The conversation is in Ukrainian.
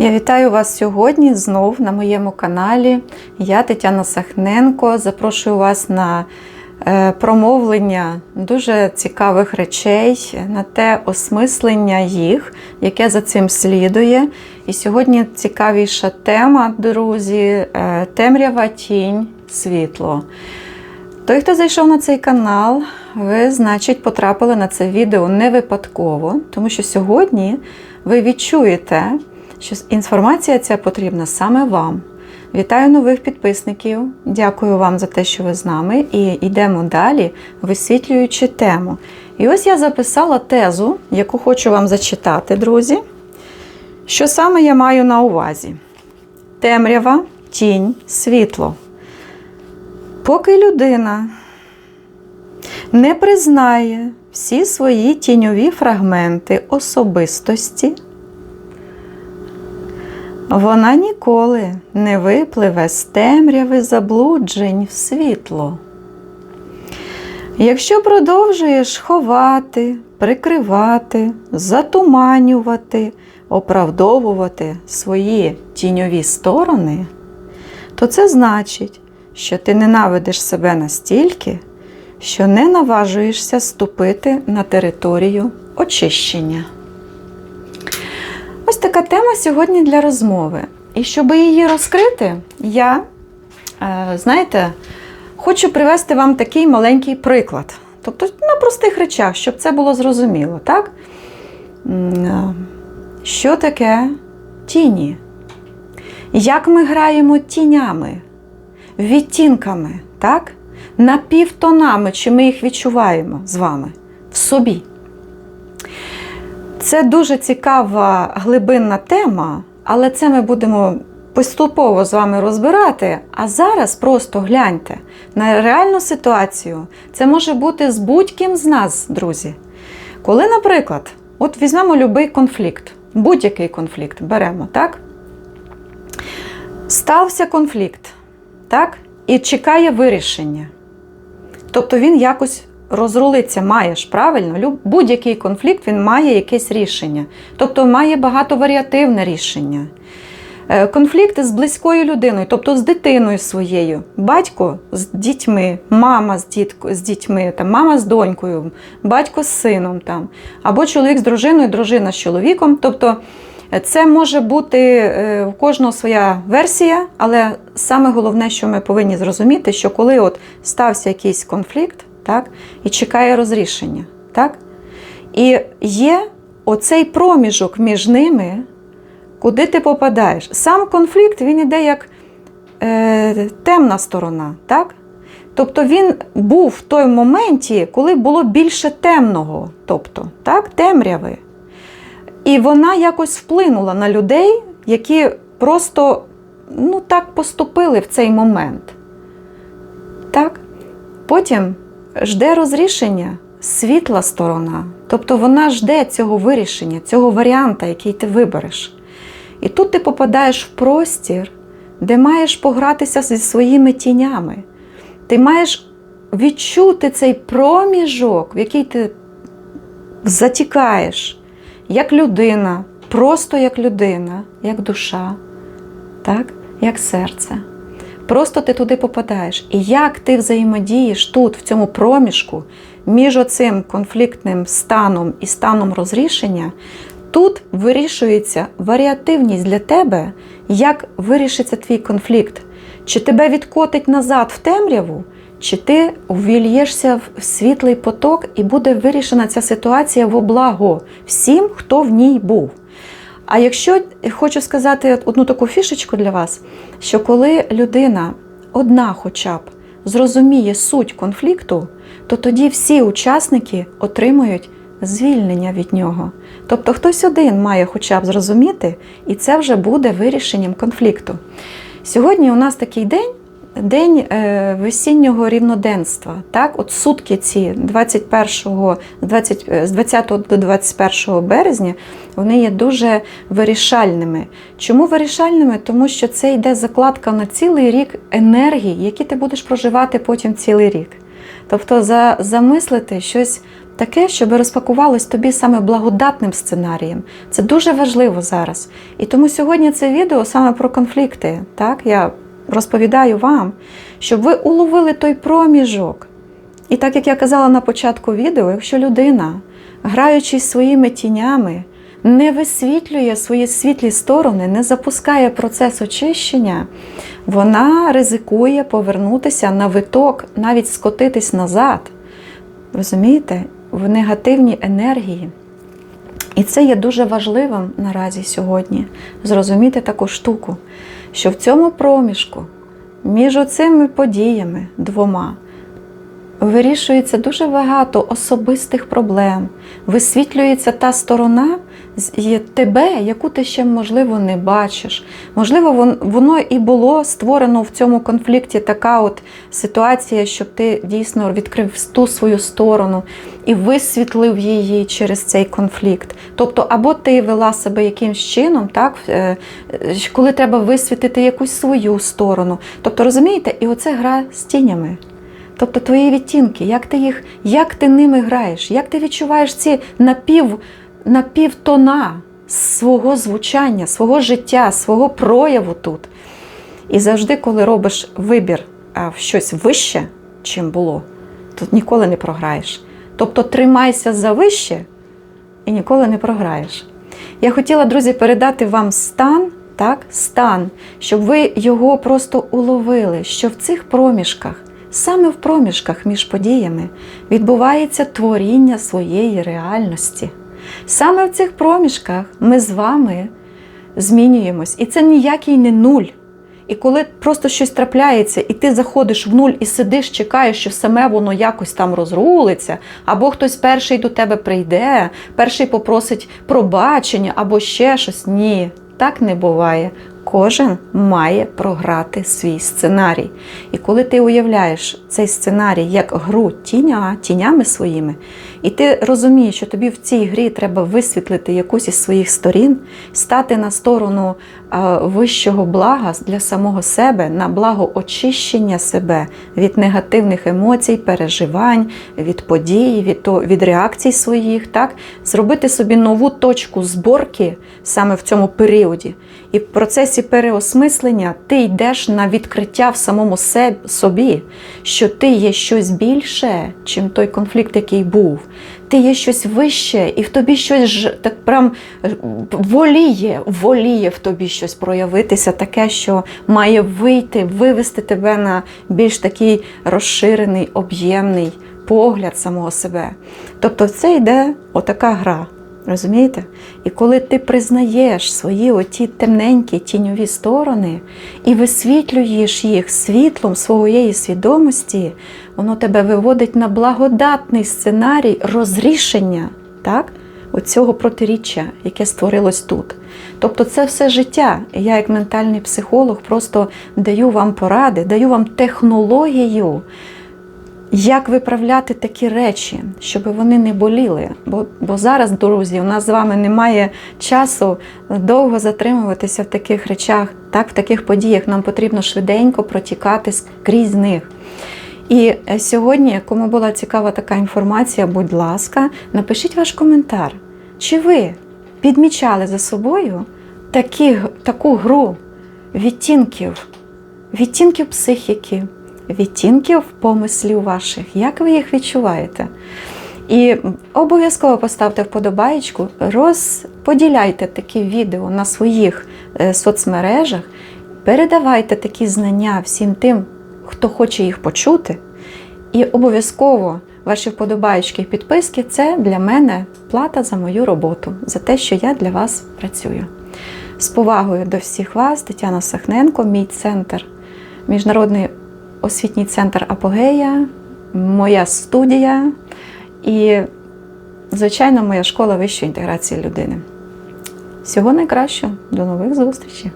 Я вітаю вас сьогодні знов на моєму каналі. Я Тетяна Сахненко. Запрошую вас на е, промовлення дуже цікавих речей, на те осмислення їх, яке за цим слідує. І сьогодні цікавіша тема, друзі, е, темрява, тінь, світло. Той, хто зайшов на цей канал, ви, значить, потрапили на це відео не випадково, тому що сьогодні ви відчуєте, що інформація ця потрібна саме вам. Вітаю нових підписників. Дякую вам за те, що ви з нами. І йдемо далі, висвітлюючи тему. І ось я записала тезу, яку хочу вам зачитати, друзі. Що саме я маю на увазі? Темрява, тінь, світло. Поки людина не признає всі свої тіньові фрагменти особистості, вона ніколи не випливе з темряви заблуджень в світло. Якщо продовжуєш ховати, прикривати, затуманювати, оправдовувати свої тіньові сторони, то це значить, що ти ненавидиш себе настільки, що не наважуєшся ступити на територію очищення. Ось така тема сьогодні для розмови. І щоб її розкрити, я, е, знаєте, хочу привести вам такий маленький приклад. Тобто на простих речах, щоб це було зрозуміло, так? Е, Що таке тіні? Як ми граємо тінями, відтінками, так? Напівтонами, чи ми їх відчуваємо з вами в собі. Це дуже цікава глибинна тема, але це ми будемо поступово з вами розбирати. А зараз просто гляньте на реальну ситуацію. Це може бути з будь-ким з нас, друзі. Коли, наприклад, от візьмемо будь-який конфлікт, будь-який конфлікт беремо, так? Стався конфлікт, так? І чекає вирішення. Тобто він якось розрулиться, маєш правильно? Будь-який конфлікт він має якесь рішення. Тобто має багатоваріативне рішення. Е, Конфлікти з близькою людиною, тобто з дитиною своєю, батько з дітьми, мама з, дітко, з дітьми, там, мама з донькою, батько з сином, там, або чоловік з дружиною, дружина з чоловіком. Тобто е, це може бути е, у кожного своя версія, але саме головне, що ми повинні зрозуміти, що коли от стався якийсь конфлікт, так, і чекає розрішення, так, і є оцей проміжок між ними, куди ти попадаєш. Сам конфлікт він іде як е, темна сторона, так? Тобто він був в той моменті, коли було більше темного, тобто, так, темряви. І вона якось вплинула на людей, які просто ну, так поступили в цей момент. Так? Потім жде розрішення світла сторона. Тобто вона жде цього вирішення, цього варіанта, який ти вибереш. І тут ти попадаєш в простір, де маєш погратися зі своїми тінями. Ти маєш відчути цей проміжок, в який ти затікаєш, як людина, просто як людина, як душа, так? як серце. Просто ти туди попадаєш. І як ти взаємодієш тут, в цьому проміжку, між оцим конфліктним станом і станом розрішення, тут вирішується варіативність для тебе, як вирішиться твій конфлікт. Чи тебе відкотить назад в темряву, чи ти увільєшся в світлий поток і буде вирішена ця ситуація во благо всім, хто в ній був. А якщо хочу сказати одну таку фішечку для вас, що коли людина одна хоча б зрозуміє суть конфлікту, то тоді всі учасники отримують звільнення від нього. Тобто хтось один має хоча б зрозуміти, і це вже буде вирішенням конфликту. Сьогодні у нас такий день. День е, весіннього рівноденства, так, от сутки ці 21, 20, е, з 20 до 21 березня, вони є дуже вирішальними. Чому вирішальними? Тому що це йде закладка на цілий рік енергії, які ти будеш проживати потім цілий рік. Тобто за, замислити щось таке, щоб розпакувалось тобі саме благодатним сценарієм. Це дуже важливо зараз. І тому сьогодні це відео саме про конфлікти. Так? Я розповідаю вам, щоб ви уловили той проміжок. І так як я казала на початку відео, якщо людина, граючись своїми тінями, не висвітлює свої світлі сторони, не запускає процес очищення, вона ризикує повернутися на виток, навіть скотитись назад. Розумієте? В негативній енергії. І це є дуже важливим наразі сьогодні зрозуміти таку штуку, що в цьому проміжку між оцими подіями двома вирішується дуже багато особистих проблем. Висвітлюється та сторона тебе, яку ти ще, можливо, не бачиш. Можливо, воно і було створено в цьому конфлікті така от ситуація, щоб ти дійсно відкрив ту свою сторону і висвітлив її через цей конфлікт. Тобто, або ти вела себе якимсь чином, так, е, е, коли треба висвітлити якусь свою сторону. Тобто, розумієте, і оце гра з тінями. Тобто твої відтінки, як ти їх, як ти ними граєш, як ти відчуваєш ці напів, напівтона свого звучання, свого життя, свого прояву тут. І завжди, коли робиш вибір в щось вище, чим було, то ніколи не програєш. Тобто тримайся за вище і ніколи не програєш. Я хотіла, друзі, передати вам стан, так, стан, щоб ви його просто уловили, що в цих проміжках, саме в проміжках між подіями, відбувається творіння своєї реальності. Саме в цих проміжках ми з вами змінюємось. І це ніякий не нуль. І коли просто щось трапляється, і ти заходиш в нуль і сидиш, чекаєш, що саме воно якось там розрулиться, або хтось перший до тебе прийде, перший попросить пробачення, або ще щось. Ні, так не буває. Кожен має програти свій сценарій. І коли ти уявляєш цей сценарій як гру тіня, тінями своїми, і ти розумієш, що тобі в цій грі треба висвітлити якусь із своїх сторін, стати на сторону вищого блага для самого себе, на благо очищення себе від негативних емоцій, переживань, від подій, від, то- від реакцій своїх, так? зробити собі нову точку зборки саме в цьому періоді. І в процесі переосмислення ти йдеш на відкриття в самому собі, що ти є щось більше, чим той конфлікт, який був. Ти є щось вище, і в тобі щось ж так прям е, воліє, воліє в тобі щось проявитися, таке, що має вийти, вивести тебе на більш такий розширений, об'ємний погляд самого себе. Тобто, це йде отака гра. Розумієте? І коли ти признаєш свої оті темненькі тіньові сторони і висвітлюєш їх світлом своєї свідомості, воно тебе виводить на благодатний сценарій розрішення так? оцього протиріччя, яке створилось тут. Тобто це все життя. Я, як ментальний психолог, просто даю вам поради, даю вам технологію. Як виправляти такі речі, щоб вони не боліли? Бо, бо зараз, друзі, у нас з вами немає часу довго затримуватися в таких речах, так, в таких подіях. Нам потрібно швиденько протікати скрізь них. І е, сьогодні, кому була цікава така інформація, будь ласка, напишіть ваш коментар. Чи ви підмічали за собою такі, таку гру відтінків, відтінків психіки? Відтінків помислів ваших. Як ви їх відчуваєте? І обов'язково поставте вподобаєчку, розподіляйте такі відео на своїх е, соцмережах, передавайте такі знання всім тим, хто хоче їх почути. І обов'язково ваші вподобаєчки і підписки це для мене плата за мою роботу, за те, що я для вас працюю. З повагою до всіх вас, Тетяна Сахненко, мій центр, міжнародний освітній центр Апогея, моя студія і, звичайно, моя школа вищої інтеграції людини. Всього найкращого, до нових зустрічей!